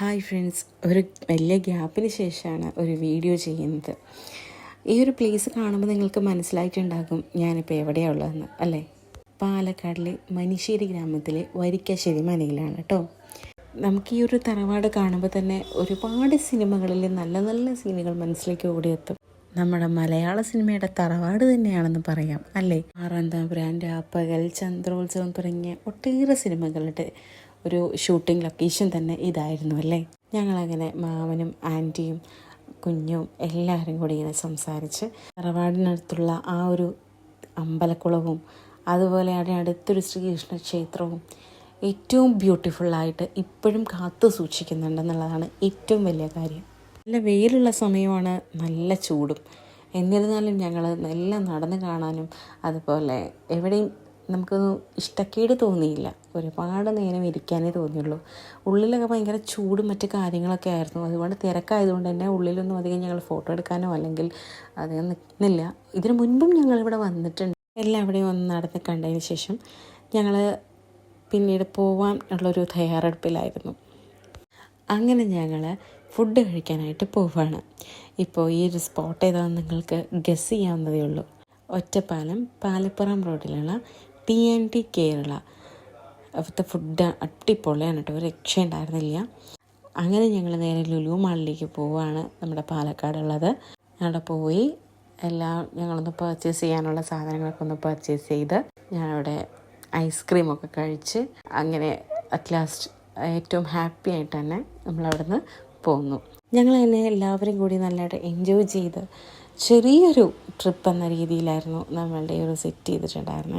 Hi friends ഒരു വലിയ ഗ്യാപ്പിന് ശേഷമാണ് ഒരു വീഡിയോ ചെയ്യുന്നത്. ഈ ഒരു പ്ലേസ് കാണുമ്പോൾ നിങ്ങൾക്ക് മനസ്സിലായിട്ടുണ്ടാകും ഞാനിപ്പോൾ എവിടെയാണ് ഉള്ളതെന്ന് അല്ലേ? പാലക്കാടിലെ മനിശ്ശേരി ഗ്രാമത്തിലെ വരിക്കാശ്ശേരി മനയിലാണ് കേട്ടോ. നമുക്ക് ഈ ഒരു തറവാട് കാണുമ്പോൾ തന്നെ ഒരുപാട് സിനിമകളിൽ നല്ല നല്ല സീനുകൾ മനസ്സിലേക്ക് ഓടിയെത്തും. നമ്മുടെ മലയാള സിനിമയുടെ തറവാട് തന്നെയാണെന്ന് പറയാം അല്ലേ? ആറാം തമ്പുരാൻ രാപ്പകൽ ചന്ദ്രോത്സവം തുടങ്ങിയ ഒട്ടേറെ സിനിമകളുടെ ഒരു ഷൂട്ടിംഗ് ലൊക്കേഷൻ തന്നെ ഇതായിരുന്നു അല്ലേ? ഞങ്ങളങ്ങനെ മാമനും ആന്റിയും കുഞ്ഞും എല്ലാവരും കൂടി ഇങ്ങനെ സംസാരിച്ച് തറവാടിനടുത്തുള്ള ആ ഒരു അമ്പലക്കുളവും അതുപോലെ അവിടെ അടുത്തൊരു ശ്രീകൃഷ്ണ ക്ഷേത്രവും ഏറ്റവും ബ്യൂട്ടിഫുള്ളായിട്ട് ഇപ്പോഴും കാത്തു സൂക്ഷിക്കുന്നുണ്ടെന്നുള്ളതാണ് ഏറ്റവും വലിയ കാര്യം. നല്ല വെയിലുള്ള സമയമാണ് നല്ല ചൂടും. എന്നിരുന്നാലും ഞങ്ങൾ നല്ല നടന്ന് കാണാനും അതുപോലെ എവിടെയും നമുക്കൊന്നും ഇഷ്ടക്കേട് തോന്നിയില്ല. ഒരുപാട് നേരം ഇരിക്കാനേ തോന്നിയുള്ളൂ. ഉള്ളിലൊക്കെ ഭയങ്കര ചൂടും മറ്റു കാര്യങ്ങളൊക്കെ ആയിരുന്നു. അതുകൊണ്ട് തിരക്കായതുകൊണ്ട് തന്നെ ഉള്ളിലൊന്നും അധികം ഞങ്ങൾ ഫോട്ടോ എടുക്കാനോ അല്ലെങ്കിൽ അധികം നിൽക്കുന്നില്ല ഇതിനു മുൻപും ഞങ്ങളിവിടെ വന്നിട്ടുണ്ട്. എല്ലാം അവിടെ ഒന്ന് നടന്ന് കണ്ടതിന് ശേഷം ഞങ്ങൾ പിന്നീട് പോവാൻ ഉള്ളൊരു തയ്യാറെടുപ്പിലായിരുന്നു. അങ്ങനെ ഞങ്ങൾ ഫുഡ് കഴിക്കാനായിട്ട് പോവുകയാണ് ഇപ്പോൾ ഈ ഒരു സ്പോട്ട് ഏതാണെന്ന് നിങ്ങൾക്ക് ഗസ് ചെയ്യാവുന്നതേ ഉള്ളൂ. ഒറ്റപ്പാലം പാലപ്പുറം റോഡിലുള്ള ടി എൻ ടി കേരള. അവിടുത്തെ ഫുഡ് അടിപൊളിയാണ് കേട്ടോ. ഒരു രക്ഷയുണ്ടായിരുന്നില്ല. അങ്ങനെ ഞങ്ങൾ നേരെ ലുലു മാളിലേക്ക് പോവുകയാണ് നമ്മുടെ പാലക്കാടുള്ളത്. അവിടെ പോയി എല്ലാം ഞങ്ങളൊന്ന് പർച്ചേസ് ചെയ്യാനുള്ള സാധനങ്ങളൊക്കെ ഒന്ന് പർച്ചേസ് ചെയ്ത് ഞാനവിടെ ഐസ്ക്രീമൊക്കെ കഴിച്ച് അങ്ങനെ അറ്റ് ലാസ്റ്റ് ഏറ്റവും ഹാപ്പി ആയിട്ട് തന്നെ നമ്മളവിടുന്ന് പോന്നു. ഞങ്ങൾ തന്നെ എല്ലാവരും കൂടി നല്ലതായിട്ട് എൻജോയ് ചെയ്ത് ചെറിയൊരു ട്രിപ്പ് എന്ന രീതിയിലായിരുന്നു നമ്മളുടെ ഒരു സെറ്റ് ചെയ്തിട്ടുണ്ടായിരുന്നത്